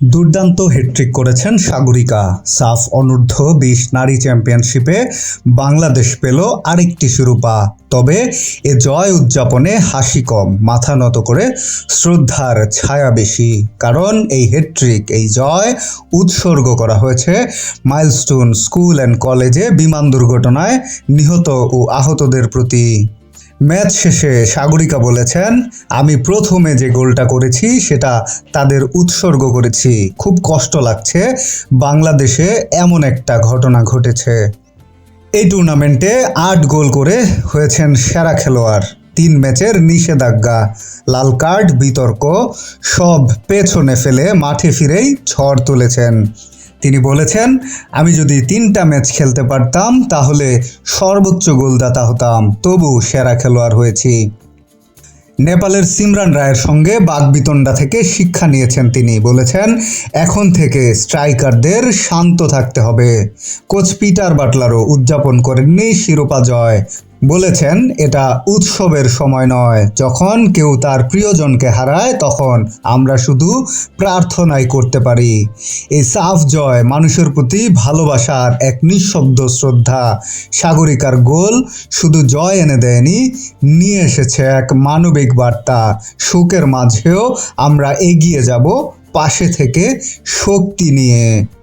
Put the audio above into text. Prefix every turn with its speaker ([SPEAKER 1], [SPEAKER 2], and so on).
[SPEAKER 1] দুর্দান্ত হ্যাট্রিক করেছেন সাগরিকা। সাফ অনূর্ধ্ব বিশ নারী চ্যাম্পিয়নশিপে বাংলাদেশ পেল আরেকটি শিরোপা। তবে এ জয় উদযাপনে হাসি কম, মাথা নত করে শ্রদ্ধার ছায়া বেশি। কারণ এই হ্যাট্রিক এই জয় উৎসর্গ করা হয়েছে মাইলস্টোন স্কুল অ্যান্ড কলেজে বিমান দুর্ঘটনায় নিহত ও আহতদের প্রতি। ম্যাচ শেষে সাগরিকা বলেছেন, আমি প্রথমে যে গোলটা করেছি সেটা তাদের উৎসর্গ করেছি। খুব কষ্ট লাগছে। বাংলাদেশে এমন একটা ঘটনা ঘটেছে। এই টুর্নামেন্টে আট গোল করে হয়েছেন সেরা খেলোয়াড়। তিন ম্যাচের নিষেধাজ্ঞা, লাল কার্ড, বিতর্ক, সব পেছনে ফেলে মাঠে ফিরেই ঝড় তুলেছেন। তিনি বলেছেন, আমি যদি তিনটা ম্যাচ খেলতে পারতাম, তাহলে সর্বোচ্চ গোলদাতা হতাম তবু সেরা খেলোয়াড় হয়েছি। নেপালের সিমরান রায়ের সঙ্গে বাগবিতণ্ডা থেকে শিক্ষা নিয়েছেন তিনি। বলেছেন, এখন থেকে স্ট্রাইকারদের শান্ত থাকতে হবে। কোচ পিটার বাটলারও উদযাপন করেননি শিরোপা জয়। বলেছেন, এটা উৎসবের সময় নয়। যখন কেউ তার প্রিয়জনকে হারায়, তখন আমরা শুধু প্রার্থনাই করতে পারি। এই সাফ জয় মানুষের প্রতি ভালোবাসার এক নিঃশব্দ শ্রদ্ধা। সাগরিকার গোল শুধু জয় এনে দেয়নি, নিয়ে এসেছে এক মানবিক বার্তা। শোকের মাঝেও আমরা এগিয়ে যাব পাশে থেকে শক্তি নিয়ে।